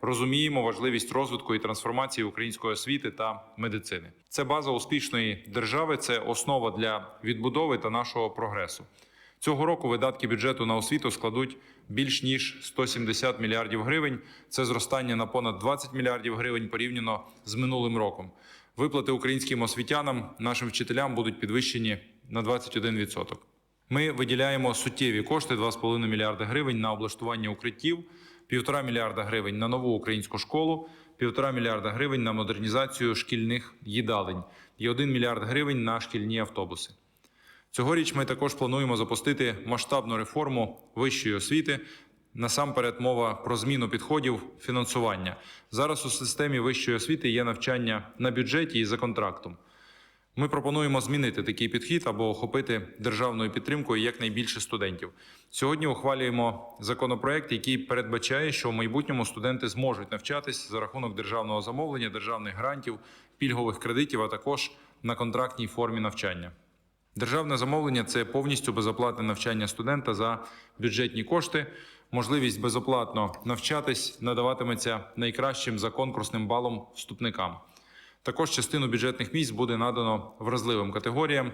розуміємо важливість розвитку і трансформації української освіти та медицини. Це база успішної держави, це основа для відбудови та нашого прогресу. Цього року видатки бюджету на освіту складуть більш ніж 170 мільярдів гривень. Це зростання на понад 20 мільярдів гривень порівняно з минулим роком. Виплати українським освітянам, нашим вчителям будуть підвищені на 21%. Ми виділяємо суттєві кошти 2,5 мільярда гривень на облаштування укриттів, 1,5 мільярда гривень на нову українську школу, 1,5 мільярда гривень на модернізацію шкільних їдалень і 1 мільярд гривень на шкільні автобуси. Цьогоріч ми також плануємо запустити масштабну реформу вищої освіти. Насамперед, мова про зміну підходів фінансування. Зараз у системі вищої освіти є навчання на бюджеті і за контрактом. Ми пропонуємо змінити такий підхід або охопити державною підтримкою якнайбільше студентів. Сьогодні ухвалюємо законопроект, який передбачає, що в майбутньому студенти зможуть навчатись за рахунок державного замовлення, державних грантів, пільгових кредитів, а також на контрактній формі навчання. Державне замовлення це повністю безоплатне навчання студента за бюджетні кошти. Можливість безоплатно навчатись надаватиметься найкращим за конкурсним балом вступникам. Також частину бюджетних місць буде надано вразливим категоріям.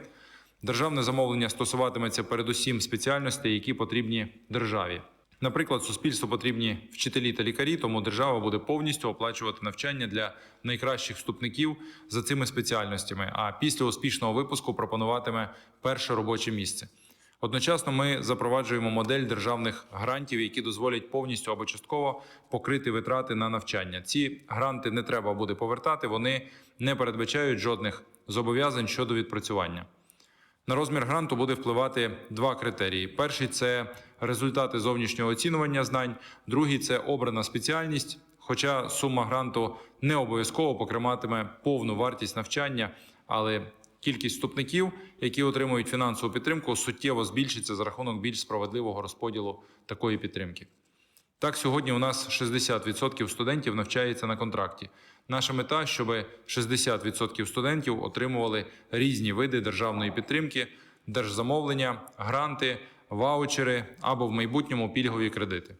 Державне замовлення стосуватиметься передусім спеціальностей, які потрібні державі. Наприклад, суспільству потрібні вчителі та лікарі, тому держава буде повністю оплачувати навчання для найкращих вступників за цими спеціальностями. А після успішного випуску пропонуватиме перше робоче місце. Одночасно ми запроваджуємо модель державних грантів, які дозволять повністю або частково покрити витрати на навчання. Ці гранти не треба буде повертати, вони не передбачають жодних зобов'язань щодо відпрацювання. На розмір гранту буде впливати два критерії: перший це результати зовнішнього оцінювання знань, другий це обрана спеціальність. Хоча сума гранту не обов'язково покриватиме повну вартість навчання, але кількість вступників, які отримують фінансову підтримку, суттєво збільшиться за рахунок більш справедливого розподілу такої підтримки. Так, сьогодні у нас 60% студентів навчається на контракті. Наша мета, щоб 60% студентів отримували різні види державної підтримки, держзамовлення, гранти, ваучери або в майбутньому пільгові кредити.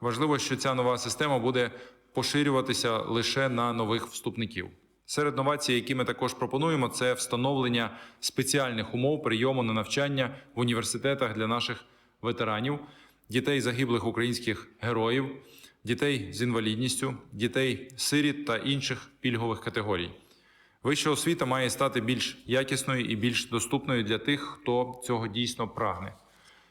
Важливо, що ця нова система буде поширюватися лише на нових вступників. Серед новацій, які ми також пропонуємо, це встановлення спеціальних умов прийому на навчання в університетах для наших ветеранів, дітей загиблих українських героїв, дітей з інвалідністю, дітей сиріт та інших пільгових категорій. Вища освіта має стати більш якісною і більш доступною для тих, хто цього дійсно прагне.